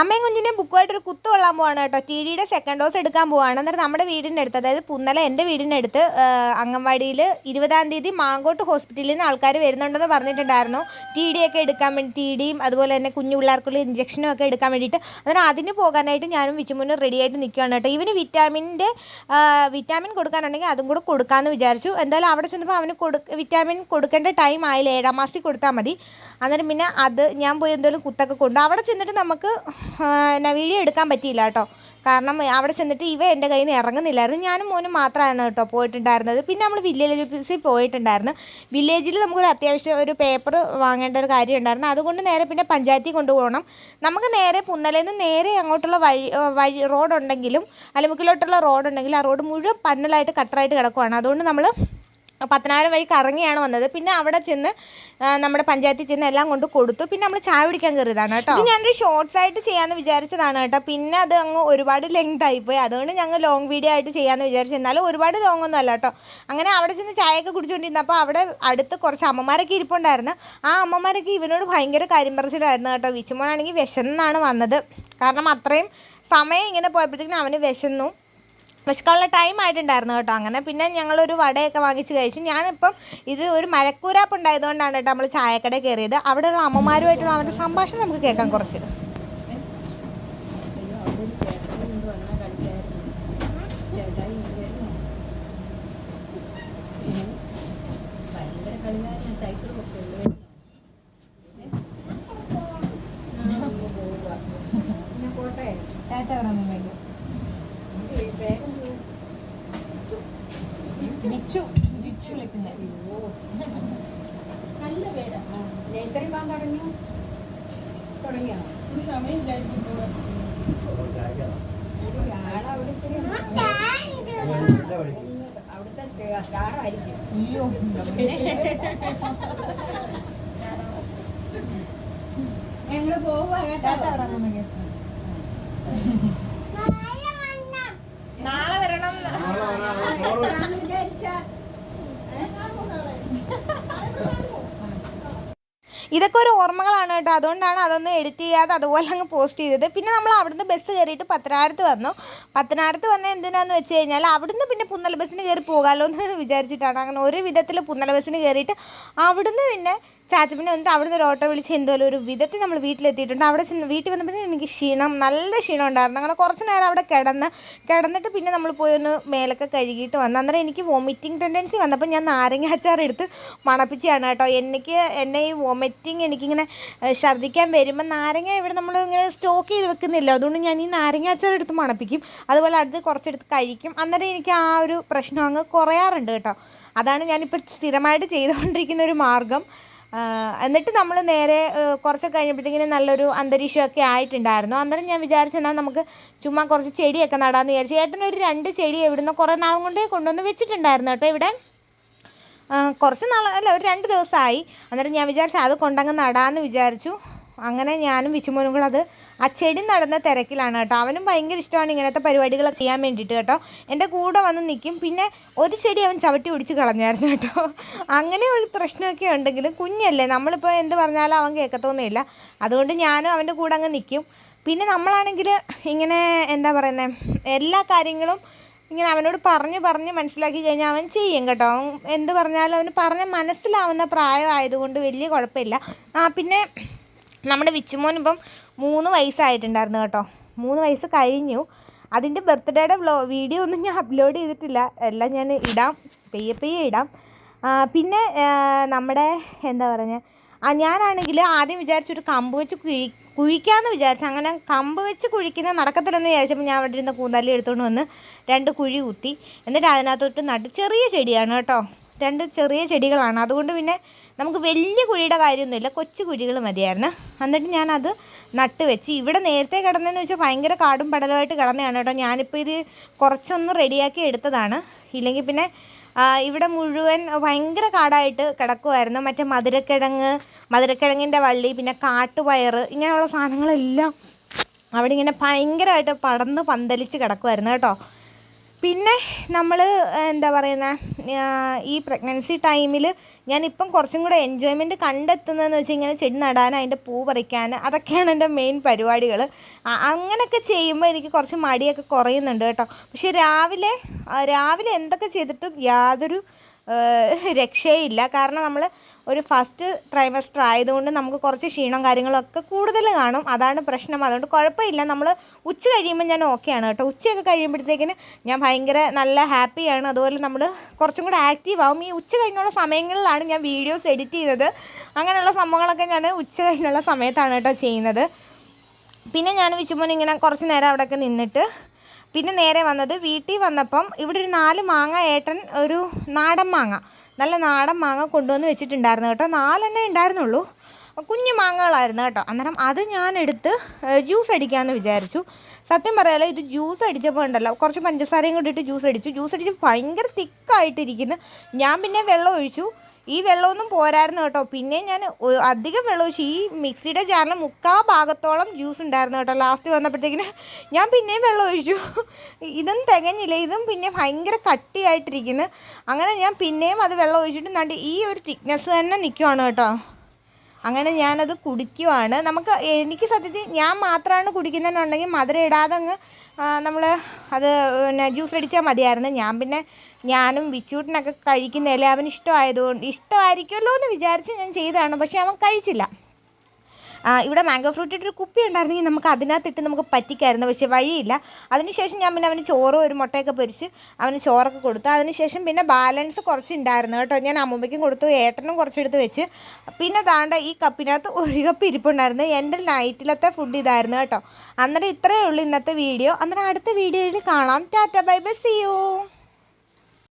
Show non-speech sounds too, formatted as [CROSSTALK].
അമ്മയും കുഞ്ഞിന്റെ ബുക്കുമായിട്ട് ഒരു കുത്തു കൊള്ളാൻ പോവാണ് കേട്ടോ. ടി ഡിയുടെ സെക്കൻഡ് ഡോസ് എടുക്കാൻ പോവാണ്. എന്നിട്ട് നമ്മുടെ വീടിന്റെ അടുത്ത് അതായത് പുന്നല എന്റെ വീടിന്റെ അടുത്ത് അംഗൻവാടിയിൽ ഇരുപതാം തീയതി മാങ്കോട്ട് ഹോസ്പിറ്റലിൽ നിന്ന് ആൾക്കാർ വരുന്നുണ്ടെന്ന് പറഞ്ഞിട്ടുണ്ടായിരുന്നു. ടി ഡി ഒക്കെ എടുക്കാൻ വേണ്ടി ടി ഡിയും അതുപോലെ തന്നെ കുഞ്ഞു പിള്ളേർക്കുള്ള ഇഞ്ചക്ഷനും ഒക്കെ എടുക്കാൻ വേണ്ടിയിട്ട്. അന്നേരം അതിന് പോകാനായിട്ട് ഞാനും വിച്ചുമുന്നും റെഡി ആയിട്ട് നിൽക്കുകയാണ് കേട്ടോ. ഇവന് വിറ്റാമിന്റെ വിറ്റാമിൻ കൊടുക്കാനുണ്ടെങ്കിൽ അതും കൂടെ കൊടുക്കാമെന്ന് വിചാരിച്ചു. എന്തായാലും അവിടെ ചെന്നപ്പോൾ അവന് കൊടു വിറ്റാമിൻ കൊടുക്കേണ്ട ടൈം ആയില്ല. ഏഴാം മാസത്തിൽ കൊടുത്താൽ മതി. അന്നേരം പിന്നെ അത് ഞാൻ പോയി എന്തെങ്കിലും കുത്തൊക്കെ കൊണ്ട് അവിടെ ചെന്നിട്ട് നമുക്ക് എന്നാ വീഡിയോ എടുക്കാൻ പറ്റിയില്ല കേട്ടോ. കാരണം അവിടെ ചെന്നിട്ട് ഇവ എന്റെ കയ്യിൽ നിന്ന് ഇറങ്ങുന്നില്ലായിരുന്നു. ഞാനും മോനും മാത്രമാണ് കേട്ടോ പോയിട്ടുണ്ടായിരുന്നത്. പിന്നെ നമ്മൾ വില്ലേജ് ഓഫീസിൽ പോയിട്ടുണ്ടായിരുന്നു. വില്ലേജിൽ നമുക്കൊരു അത്യാവശ്യം ഒരു പേപ്പർ വാങ്ങേണ്ട ഒരു കാര്യം ഉണ്ടായിരുന്നു. അതുകൊണ്ട് നേരെ പിന്നെ പഞ്ചായത്തിൽ കൊണ്ടുപോകണം. നമുക്ക് നേരെ പുന്നലയിൽ നിന്ന് നേരെ അങ്ങോട്ടുള്ള വഴി വഴി റോഡുണ്ടെങ്കിലും അലമുക്കിലോട്ടുള്ള റോഡുണ്ടെങ്കിലും ആ റോഡ് മുഴുവൻ പന്നലായിട്ട് കട്ടറായിട്ട് കിടക്കുവാണ്. അതുകൊണ്ട് നമ്മൾ പത്തനാപുരം വഴി കറങ്ങിയാണ് വന്നത്. പിന്നെ അവിടെ ചെന്ന് നമ്മുടെ പഞ്ചായത്തിൽ ചെന്ന് എല്ലാം കൊണ്ട് കൊടുത്തു. പിന്നെ നമ്മൾ ചായ കുടിക്കാൻ കയറിയതാണ് കേട്ടോ. ഇത് ഞാനൊരു ഷോർട്സ് ആയിട്ട് ചെയ്യാമെന്ന് വിചാരിച്ചതാണ് കേട്ടോ. പിന്നെ അത് അങ്ങ് ഒരുപാട് ലെങ്ത് ആയിപ്പോയി അതുകൊണ്ട് ഞങ്ങൾ ലോങ് വീഡിയോ ആയിട്ട് ചെയ്യാമെന്ന് വിചാരിച്ചു. എന്നാലും ഒരുപാട് ലോങ് ഒന്നും അല്ല കേട്ടോ. അങ്ങനെ അവിടെ ചെന്ന് ചായയൊക്കെ കുടിച്ചുകൊണ്ടിരുന്നപ്പോൾ അവിടെ അടുത്ത് കുറച്ച് അമ്മമാരൊക്കെ ഇരിപ്പുണ്ടായിരുന്നു. ആ അമ്മമാരൊക്കെ ഇവനോട് ഭയങ്കര കാര്യം പറിച്ചിട്ടായിരുന്നു കേട്ടോ. വിച്ചുമോനാണെങ്കിൽ വിശന്നാണ് വന്നത്. കാരണം അത്രയും സമയം ഇങ്ങനെ പോയപ്പോഴത്തേക്കും അവന് വിശന്നു. വിശക്കാനുള്ള ടൈം ആയിട്ടുണ്ടായിരുന്നു കേട്ടോ അങ്ങനെ പിന്നെ ഞങ്ങളൊരു വടയൊക്കെ വാങ്ങിച്ച് കഴിച്ചു ഞാനിപ്പം ഇത് ഒരു മരക്കൂരാപ്പ് ഉണ്ടായതുകൊണ്ടാണ് കേട്ടോ നമ്മൾ ചായക്കട കയറിയത് അവിടെയുള്ള അമ്മമാരുമായിട്ടുള്ള അവരുടെ സംഭാഷണം നമുക്ക് കേൾക്കാം കുറച്ച് നഴ്സറി പോകാൻ തുടങ്ങി തുടങ്ങിയോ? അവിടുത്തെ സ്റ്റാർ ആയിരിക്കും ഞങ്ങൾ പോവുക കേട്ടോ. നാളെ വരണം എത്രാന്ന് വിചാരിച്ചാ ഇതൊക്കെ ഒരു ഓർമ്മകളാണ് കേട്ടോ. അതുകൊണ്ടാണ് അതൊന്നും എഡിറ്റ് ചെയ്യാതെ അതുപോലെ അങ്ങ് പോസ്റ്റ് ചെയ്തത്. പിന്നെ നമ്മൾ അവിടുന്ന് ബസ് കയറിയിട്ട് പത്തനാപുരത്ത് വന്നു. പത്തനാപുരത്ത് വന്ന എന്തിനാന്ന് വെച്ച് കഴിഞ്ഞാൽ അവിടുന്ന് പിന്നെ പുന്നല ബസ്സിന് കയറി പോകാമല്ലോ എന്ന് [LAUGHS] വിചാരിച്ചിട്ടാണ്. അങ്ങനെ ഒരു വിധത്തിൽ പുന്നല ബസ്സിന് കയറിയിട്ട് അവിടുന്ന് പിന്നെ ചാച്ചപ്പിനെ വന്നിട്ട് അവിടുന്ന് ഒരു ഓട്ടോ വിളിച്ച് എന്തോലും ഒരു വിധത്തിൽ നമ്മൾ വീട്ടിലെത്തിയിട്ടുണ്ട്. അവിടെ ചെന്ന് വീട്ടിൽ വന്നപ്പോൾ എനിക്ക് ക്ഷീണം നല്ല ക്ഷീണം ഉണ്ടായിരുന്നു. അങ്ങനെ കുറച്ച് നേരം അവിടെ കിടന്ന് കിടന്നിട്ട് പിന്നെ നമ്മൾ പോയി ഒന്ന് മേലൊക്കെ കഴുകിയിട്ട് വന്നു. അന്നേരം എനിക്ക് വോമിറ്റിംഗ് ടെൻഡൻസി വന്നപ്പോൾ ഞാൻ നാരങ്ങ അച്ചാർ എടുത്ത് മണപ്പിച്ചാണ് കേട്ടോ. എനിക്ക് എന്നെ ഈ വോമിറ്റിംഗ് എനിക്കിങ്ങനെ ഛർദ്ദിക്കാൻ വരുമ്പോൾ നാരങ്ങ ഇവിടെ നമ്മൾ ഇങ്ങനെ സ്റ്റോക്ക് ചെയ്ത് വെക്കുന്നില്ല. അതുകൊണ്ട് ഞാൻ ഈ നാരങ്ങ അച്ചാർ എടുത്ത് മണപ്പിക്കും. അതുപോലെ അത് കുറച്ചെടുത്ത് കഴിക്കും. അന്നേരം എനിക്ക് ആ ഒരു പ്രശ്നം അങ്ങ് കുറയാറുണ്ട് കേട്ടോ. അതാണ് ഞാനിപ്പോൾ സ്ഥിരമായിട്ട് ചെയ്തുകൊണ്ടിരിക്കുന്ന ഒരു മാർഗം. എന്നിട്ട് നമ്മൾ നേരെ കുറച്ച് കഴിഞ്ഞപ്പോഴത്തേക്കിനും നല്ലൊരു അന്തരീക്ഷമൊക്കെ ആയിട്ടുണ്ടായിരുന്നു. അന്നേരം ഞാൻ വിചാരിച്ചെന്നാൽ നമുക്ക് ചുമ്മാ കുറച്ച് ചെടിയൊക്കെ നടാമെന്ന് വിചാരിച്ചു. ഏട്ടനൊരു രണ്ട് ചെടി എവിടുന്ന് കുറേ നാളും കൊണ്ടേ കൊണ്ടുവന്ന് വെച്ചിട്ടുണ്ടായിരുന്നു കേട്ടോ ഇവിടെ. കുറച്ച് നാൾ അല്ല ഒരു രണ്ട് ദിവസമായി. അന്നേരം ഞാൻ വിചാരിച്ചു അത് കൊണ്ടങ്ങ് നടാമെന്ന് വിചാരിച്ചു. അങ്ങനെ ഞാനും വിച്ചുമോനും കൂടെ അത് ആ ചെടി നടന്ന തിരക്കിലാണ് കേട്ടോ. അവനും ഭയങ്കര ഇഷ്ടമാണ് ഇങ്ങനത്തെ പരിപാടികളൊക്കെ ചെയ്യാൻ വേണ്ടിയിട്ട് കേട്ടോ. എന്റെ കൂടെ വന്ന് നിൽക്കും പിന്നെ ഒരു ചെടി അവൻ ചവിട്ടി ഒടിച്ച് കളഞ്ഞായിരുന്നു കേട്ടോ. അങ്ങനെ ഒരു പ്രശ്നമൊക്കെ ഉണ്ടെങ്കിലും കുഞ്ഞല്ലേ. നമ്മളിപ്പോൾ എന്ത് പറഞ്ഞാലും അവൻ കേൾക്കത്തൊന്നുമില്ല. അതുകൊണ്ട് ഞാനും അവന്റെ കൂടെ അങ്ങ് നിൽക്കും പിന്നെ നമ്മളാണെങ്കിൽ ഇങ്ങനെ എന്താ പറയുന്നത് എല്ലാ കാര്യങ്ങളും ഇങ്ങനെ അവനോട് പറഞ്ഞ് പറഞ്ഞ് മനസ്സിലാക്കി കഴിഞ്ഞാൽ അവൻ ചെയ്യും കേട്ടോ. അവൻ എന്ത് പറഞ്ഞാലും അവന് പറഞ്ഞ് മനസ്സിലാവുന്ന പ്രായമായതുകൊണ്ട് വലിയ കുഴപ്പമില്ല. ആ പിന്നെ നമ്മുടെ വിച്ചുമോൻ ഇപ്പം മൂന്ന് വയസ്സായിട്ടുണ്ടായിരുന്നു കേട്ടോ. മൂന്ന് വയസ്സ് കഴിഞ്ഞു. അതിന്റെ ബർത്ത്ഡേയുടെ വ്ലോ വീഡിയോ ഒന്നും ഞാൻ അപ്ലോഡ് ചെയ്തിട്ടില്ല. എല്ലാം ഞാൻ ഇടാം. പെയ്യെ പെയ്യെ ഇടാം. പിന്നെ നമ്മുടെ എന്താ പറയുക ആ ഞാനാണെങ്കിൽ ആദ്യം വിചാരിച്ചൊരു കമ്പ് വെച്ച് കുഴി കുഴിക്കാമെന്ന് വിചാരിച്ചു. അങ്ങനെ കമ്പ് വെച്ച് കുഴിക്കുന്ന നടക്കത്തില്ലെന്ന് വിചാരിച്ചപ്പോൾ ഞാൻ അവിടെ ഇരുന്ന് കൂന്തല്ലി എടുത്തുകൊണ്ട് വന്ന് രണ്ട് കുഴി കുത്തി. എന്നിട്ട് അതിനകത്തോട്ട് നട്ട് ചെറിയ ചെടിയാണ് കേട്ടോ. രണ്ട് ചെറിയ ചെടികളാണ്. അതുകൊണ്ട് പിന്നെ നമുക്ക് വലിയ കുഴിയുടെ കാര്യമൊന്നുമില്ല. കൊച്ചു കുഴികൾ മതിയായിരുന്നു. എന്നിട്ട് ഞാനത് നട്ട് വെച്ച് ഇവിടെ നേരത്തെ കിടന്നതെന്ന് വെച്ചാൽ ഭയങ്കര കാടും പടലുമായിട്ട് കിടന്നതാണ് കേട്ടോ. ഞാനിപ്പോൾ ഇത് കുറച്ചൊന്ന് റെഡിയാക്കി എടുത്തതാണ്. ഇല്ലെങ്കിൽ പിന്നെ ഇവിടെ മുഴുവൻ ഭയങ്കര കാടായിട്ട് കിടക്കുമായിരുന്നു. മറ്റേ മധുരക്കിഴങ്ങ് മധുരക്കിഴങ്ങിന്റെ വള്ളി പിന്നെ കാട്ടുപയർ ഇങ്ങനെയുള്ള സാധനങ്ങളെല്ലാം അവിടെ ഇങ്ങനെ ഭയങ്കരമായിട്ട് പടന്ന് പന്തലിച്ച് കിടക്കുമായിരുന്നു കേട്ടോ. പിന്നെ നമ്മൾ എന്താ പറയുന്നത് ഈ പ്രഗ്നൻസി ടൈമിൽ ഞാനിപ്പം കുറച്ചും കൂടെ എൻജോയ്മെന്റ് കണ്ടെത്തുന്നതെന്ന് വെച്ചാൽ ഇങ്ങനെ ചെടി നടാൻ അതിന്റെ പൂ പറിക്കാൻ അതൊക്കെയാണ് എന്റെ മെയിൻ പരിപാടികൾ അങ്ങനെയൊക്കെ ചെയ്യുമ്പോൾ എനിക്ക് കുറച്ച് മടിയൊക്കെ കുറയുന്നുണ്ട് കേട്ടോ. പക്ഷേ രാവിലെ രാവിലെ എന്തൊക്കെ ചെയ്തിട്ടും യാതൊരു രക്ഷയില്ല. കാരണം നമ്മൾ ഒരു ഫസ്റ്റ് ട്രൈമസ്റ്റർ ആയതുകൊണ്ട് നമുക്ക് കുറച്ച് ക്ഷീണം കാര്യങ്ങളൊക്കെ കൂടുതൽ കാണും. അതാണ് പ്രശ്നം. അതുകൊണ്ട് കുഴപ്പമില്ല. നമ്മൾ ഉച്ച കഴിയുമ്പോൾ ഞാൻ ഓക്കെയാണ് കേട്ടോ. ഉച്ചയൊക്കെ കഴിയുമ്പോഴത്തേക്കിന് ഞാൻ ഭയങ്കര നല്ല ഹാപ്പിയാണ് അതുപോലെ നമ്മൾ കുറച്ചും കൂടെ ആക്റ്റീവ് ആവും. ഈ ഉച്ച കഴിഞ്ഞുള്ള സമയങ്ങളിലാണ് ഞാൻ വീഡിയോസ് എഡിറ്റ് ചെയ്യുന്നത് അങ്ങനെയുള്ള സംഭവങ്ങളൊക്കെ ഞാൻ ഉച്ച കഴിഞ്ഞുള്ള സമയത്താണ് കേട്ടോ ചെയ്യുന്നത്. പിന്നെ ഞാൻ വിശുമോൻ ഇങ്ങനെ കുറച്ച് നേരം അവിടെയൊക്കെ നിന്നിട്ട് പിന്നെ നേരെ വന്നത് വീട്ടിൽ വന്നപ്പം ഇവിടെ ഒരു നാല് മാങ്ങ ഏട്ടൻ ഒരു നാടൻ മാങ്ങ നല്ല നാടൻ മാങ്ങ കൊണ്ടുവന്ന് വെച്ചിട്ടുണ്ടായിരുന്നു കേട്ടോ. നാലെണ്ണേ ഉണ്ടായിരുന്നുള്ളൂ. കുഞ്ഞു മാങ്ങകളായിരുന്നു കേട്ടോ. അന്നേരം അത് ഞാൻ എടുത്ത് ജ്യൂസ് അടിക്കാമെന്ന് വിചാരിച്ചു. സത്യം പറയാലോ ഇത് ജ്യൂസ് അടിച്ചപ്പോൾ ഉണ്ടല്ലോ കുറച്ച് പഞ്ചസാരയും കൂടി ഇട്ട് ജ്യൂസ് അടിച്ചു. ജ്യൂസ് അടിച്ച് ഭയങ്കര തിക്കായിട്ടിരിക്കുന്നു. ഞാൻ പിന്നെ വെള്ളം ഒഴിച്ചു. ഈ വെള്ളമൊന്നും പോരായിരുന്നു കേട്ടോ. പിന്നെ ഞാൻ അധികം വെള്ളം ഒഴിച്ചു ഈ മിക്സിയുടെ ജാറിൽ മുക്കാ ഭാഗത്തോളം ജ്യൂസ് ഉണ്ടായിരുന്നു കേട്ടോ. ലാസ്റ്റ് വന്നപ്പോഴത്തേക്കിന് ഞാൻ പിന്നെയും വെള്ളം ഒഴിച്ചു. ഇതും തികഞ്ഞില്ല. ഇതും പിന്നെ ഭയങ്കര കട്ടിയായിട്ടിരിക്കുന്നു. അങ്ങനെ ഞാൻ പിന്നെയും അത് വെള്ളം ഒഴിച്ചിട്ട് നണ്ട് ഈ ഒരു തിക്നെസ് തന്നെ നിൽക്കുവാണ് കേട്ടോ. അങ്ങനെ ഞാനത് കുടിക്കുവാണ്. നമുക്ക് എനിക്ക് സത്യത്തിൽ ഞാൻ മാത്രമാണ് കുടിക്കുന്നതെന്നുണ്ടെങ്കിൽ മധുരം ഇടാതെ അങ്ങ് നമ്മൾ അത് പിന്നെ ജ്യൂസ് അടിച്ചാൽ മതിയായിരുന്നു. ഞാൻ പിന്നെ ഞാനും വിച്ചൂട്ടിനൊക്കെ കഴിക്കുന്നതല്ലേ അവന് ഇഷ്ടമായതുകൊണ്ട് ഇഷ്ടമായിരിക്കുമല്ലോ എന്ന് വിചാരിച്ച് ഞാൻ ചെയ്തതാണ്. പക്ഷേ അവൻ കഴിച്ചില്ല. ഇവിടെ മാംഗോ ഫ്രൂട്ട് ഇട്ടൊരു കുപ്പി ഉണ്ടായിരുന്നെങ്കിൽ നമുക്ക് അതിനകത്തിട്ട് നമുക്ക് പറ്റിക്കായിരുന്നു. പക്ഷേ വഴിയില്ല. അതിനുശേഷം ഞാൻ പിന്നെ അവന് ചോറും ഒരു മുട്ടയൊക്കെ പൊരിച്ച് അവന് ചോറൊക്കെ കൊടുത്തു. അതിനുശേഷം പിന്നെ ബാലൻസ് കുറച്ച് ഉണ്ടായിരുന്നു കേട്ടോ. ഞാൻ അമ്മൂമ്മയ്ക്കും കൊടുത്തു ഏട്ടനും കുറച്ചെടുത്ത് വെച്ച്. പിന്നെ താണ്ട ഈ കപ്പിനകത്ത് ഒരു കപ്പ് ഇരിപ്പുണ്ടായിരുന്നു. എന്റെ നൈറ്റിലത്തെ ഫുഡ് ഇതായിരുന്നു കേട്ടോ. അന്നേരം ഇത്രയേ ഉള്ളൂ ഇന്നത്തെ വീഡിയോ അന്നേരം അടുത്ത വീഡിയോയിൽ കാണാം. Tata bye bye U